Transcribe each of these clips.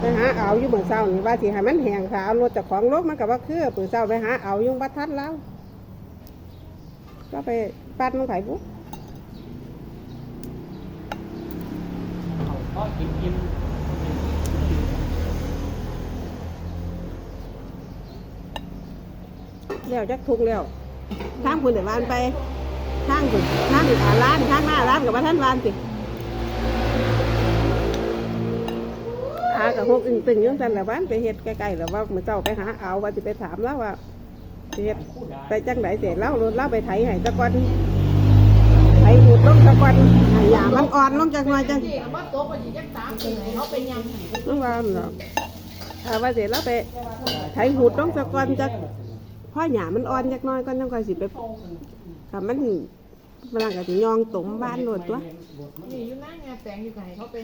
ไปหาเอาอยู่เมื่อเช้านี่ว่าสิให้มันแหงค่ะเอารถจากของรถมันก็ว่าคือปืนเช้าไปหาเอายู่งบัดทัดแล้วก็ไปปัดมันไผบุเขาก็กินกินแล้วจักทุกแล้วทางคุณเดี๋ยววานไปทางคุณทางอ่าร้านทางหน้าร้านกับว่าท่านวานสิ อากับหกอึ่งตึงยังจันละวานไปเฮ็ดใกล้ๆแล้วว่าเมื่อเจ้าไปหาเอาว่าจะไปถามแล้วว่าเฮ็ดไปจังไหนเสร็จแล้วเล่าไปไถให้ตะกอนไถหูดลงตะกอนให้หยามันอ่อนลงจากหน่อยจังที่เอามาโต๊ะก็สิจักสามปีเขาไปยำให้น้องว่ามันหรอกถ้าว่าเสร็จแล้วไปไถหูดลงตะกอนจักพ่อหยามันอ่อนจักหน้อยก็ต้องคอยสิไปกับมัน มันก็สิยองตมบ้านโลดตัว นี่อยู่หน้างานแต่งอยู่ไงเขาไป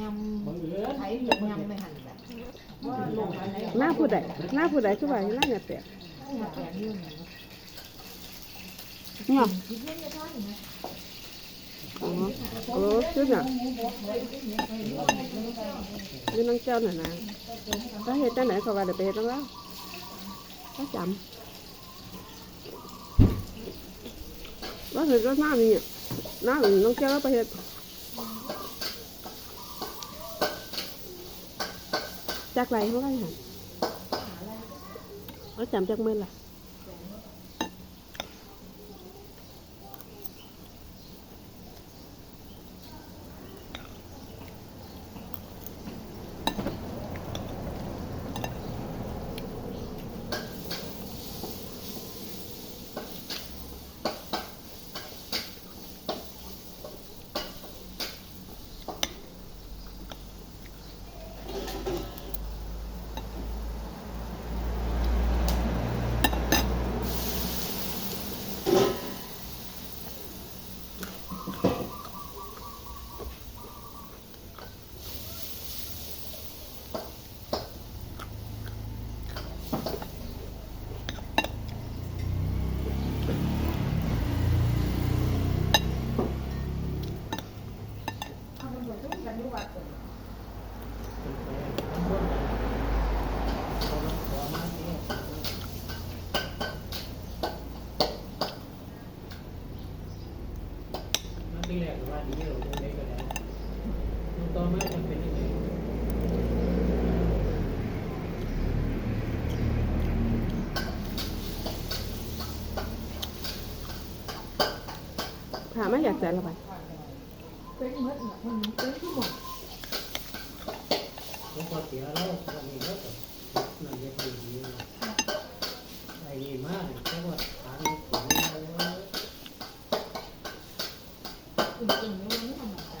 ยำไถหมูยำในหันแบบว่าลงอะไรหน้าผู้ใดหน้าผู้ใดคือว่าหน้าเนี่ยแปลกงานแต่งอยู่ไหนเนี่ยที่เพื่อนจะท่านนะอ๋อโอ้คือน่ะนี่น้องเจ้าน่ะนะก็เฮ็ดจังไหนเขาว่าเดี๋ยวไปเฮ็ดแล้วว่า ก็จำว่าเห็นก็หน้านี่หน้าอื่นน้องเจ้าแล้วไปเฮ็ดจากไรเขาก็หันเขาจำจากเมื่อล่ะมันเป็นแหล่งว่าดีเราตรงนี้ก็ได้ต่อมาจะเป็นยังไง ถามไม่อยากแต่ละไปเป็นเมื่อไหร่เป็นที่หมดผมพอเสียแล้ววันนี้ก็นั่นเยกดีดีไอ้นี่มากเพราะว่าทานผมว่า จริงๆเนี่ยมันไม่ธรรมดา